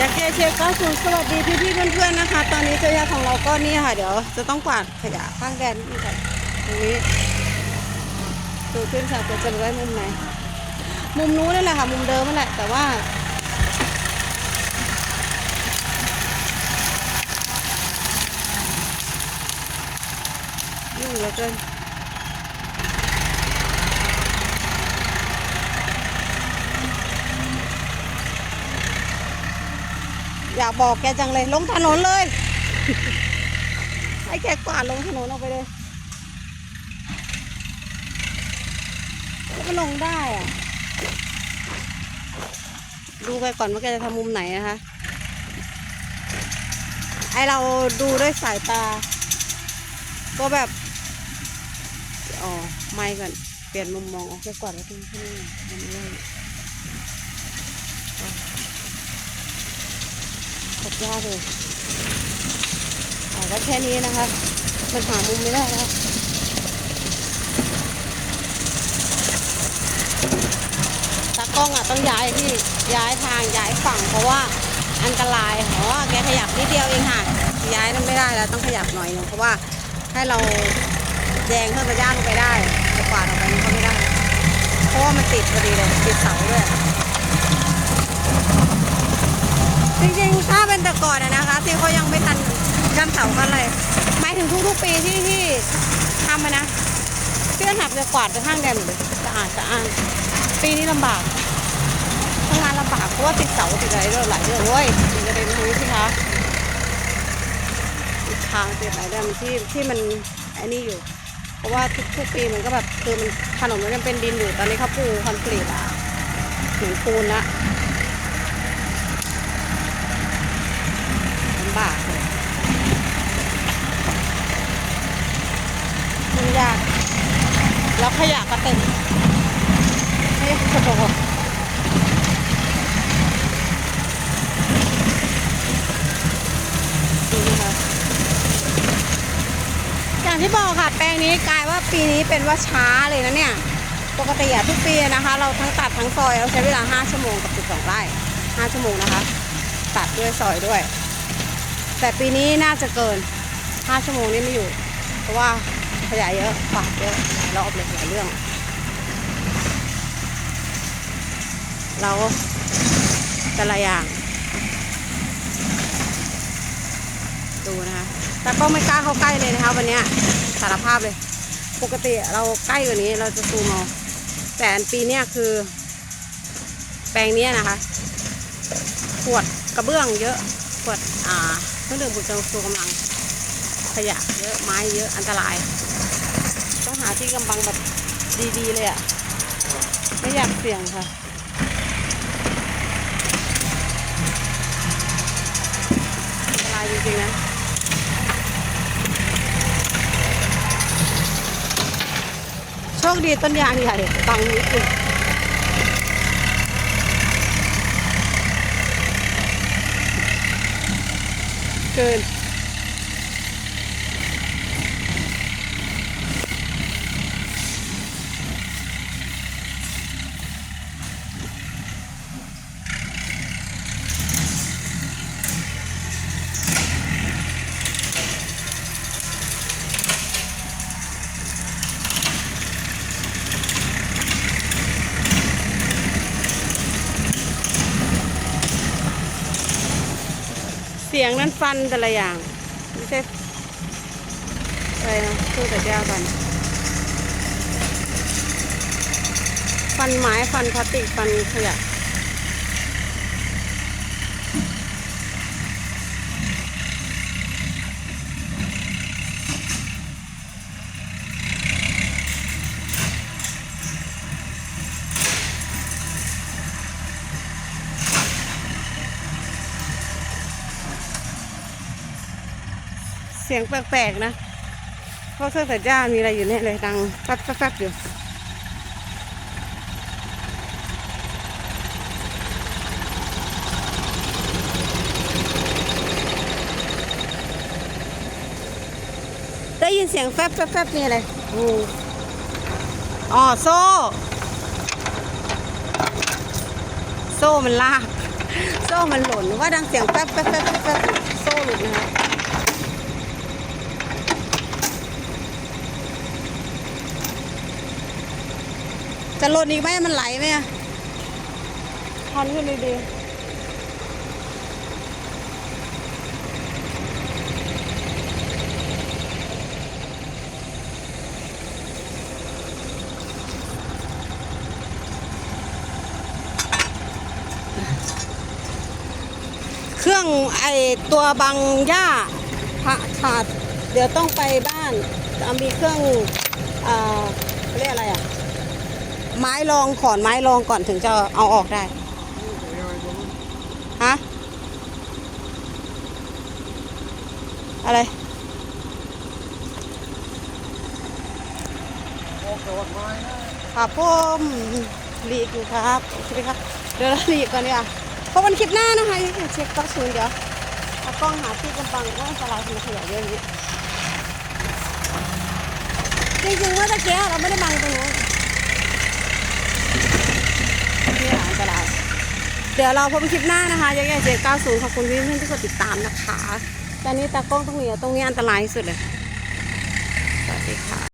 ยาเกเชฟก็สูสวัสดีพี่พี่เพื่อนๆนะคะ ตอนนี้เจ้ายาของเราก็นี่ค่ะ เดี๋ยวจะต้องกวาดขยะข้างแดนนี่ก่อนตรงนี้ดูขึ้นค่ะจะจะไว้มุมไหน มุมนู้นนั่นแหละค่ะ มุมเดิมนั่นแหละแต่ว่ายุ่งเหลือเกิน อยากบอกแกจังเลย ลงถนนเลย ให้แกกวาดลงถนนออกไปเลยแล้วก็ลงได้อะดูไปก่อนว่าแกจะทำมุมไหนนะคะ ไอเราดูด้วยสายตา ก็แบบ อ๋อ ไม่ก่อน เปลี่ยนมุมมองออกแกกวาดไว้ตรงที่นี่มันไม่ได้ตกยากเลยแต่ก็แค่นี้นะคะ มันหามุมไม่ได้แล้วตากล้องอะต้องย้ายที่ย้ายทางย้ายฝั่งเพราะว่าอันตรายเพราะว่าแกขยับนิดเดียวเองค่ะย้ายนั้นไม่ได้แล้วต้องขยับหน่อยนึงเพราะว่าให้เราแยงเครื่องกระย่างไปได้จะกวาดออกไปมันก็ไม่ได้ เพราะว่ามันติดพอดีเลยติดเสาด้วย จริงๆ ถ้าเป็นแต่ก่อนอะนะคะที่เขายังไม่ทันกันเสากันเลยหมายถึงทุกๆปีที่ที่ทำอะนะพี่ก็หับจะกวาดไปข้างแดนหมดเลยสะอาดสะอาดปีนี้ลำบากทำงานลำบากเพราะว่าติดเสาติดอะไรหลายเรื่องเว้ยติดกระเด็นตรงนี้สิคะติดทางติดหลายเรื่องที่ที่มันไอ้นี่อยู่ เพราะว่าทุกทุกปีมันก็แบบคือมันถนนมันยังเป็นดินอยู่ตอนนี้เขาปูคอนกรีตอะถึงปูนละำบากเลยมันยาก แล้วขยะก็เต็มขยะกระโดดดูนะอย่างที่บอกค่ะ แปลงนี้กลายว่าปีนี้เป็นว่าช้าเลยนะเนี่ย ปกติอะทุกปีนะคะ เราทั้งตัดทั้งซอยเราใช้เวลา 5 ชั่วโมงกับ 12 ไร่ 5 ชั่วโมงนะคะ ตัดด้วยซอยด้วย แต่ปีนี้น่าจะเกิน 5 ชั่วโมงนี่ไม่อยู่ เพราะว่าขยะเยอะฝาดเยอะหลายรอบเลยหลายเรื่อง เราแต่ละอย่าง ดูนะคะแต่ก็ไม่กล้าเข้าใกล้เลยนะคะวันนี้สารภาพเลย ปกติเราใกล้กว่านี้เราจะซูมเอาแต่ปีนี้คือ แปลงนี้นะคะ ขวดกระเบื้องเยอะ ขวดอ่า เครื่องดื่มบุหรี่ตัวกำลังขยะเยอะไม้เยอะอันตราย ต้องหาที่กำบังแบบดีๆเลยอะ่ะ ไม่อยากเสี่ยงค่ะอันตรายจริงๆนะโชคดีต้นยางใหญ่บังนิดนึง เเสียงนั้นฟันแต่ละอย่าง ไม่ใช่อะไรนะพูดแต่แก้วกัน ฟันไม้ฟันพลาสติกฟันขยะ สียงแปลกๆนะ เพราะเครื่องตัดหญ้ามีอะไรอยู่เนี่ยเลยดังแป๊บๆอยู่ได้ยินเสียงแฟบแฟบแฟบนี่อะไรงูอ๋อ โซ่ โซ่มันลาก โซ่มันหล่น ว่าดังเสียงแป๊บแป๊บแป๊บแป๊บแป๊บโซ่หลุดนะคะ จะหล่นอีกไหมมันไหลไหมอะทันขึ้นดีๆเครื่องไอตัวบังหญ้าพะขาด เดี๋ยวต้องไปบ้านจะมีเครื่องเอ่อเขาเรียกอะไรอะ ไม้รองขอนไม้รองก่อนถึงจะเอาออกได้ฮะอะไรครับผมหลีกอยู่ครับโอเคครับเดี๋ยวเราหลีกก่อนดีกว่าพบกันคลิปหน้านะคะเช็คก็ศูนย์เดี๋ยวเอากล้องหาที่กำบังก็อันตรายทำไมขยะเยอะอย่างนี้จริงๆว่าตะเกียเราไม่ได้บังตรงนู้นหาอันตราย เดี๋ยวเราพบกันคลิปหน้านะคะยังไงเจ็ดเก้าศูนย์ขอบคุณเพื่อนๆที่กดติดตามนะคะ ตอนนี้ตากล้องตรงนี้ตรงนี้อันตรายที่สุดเลย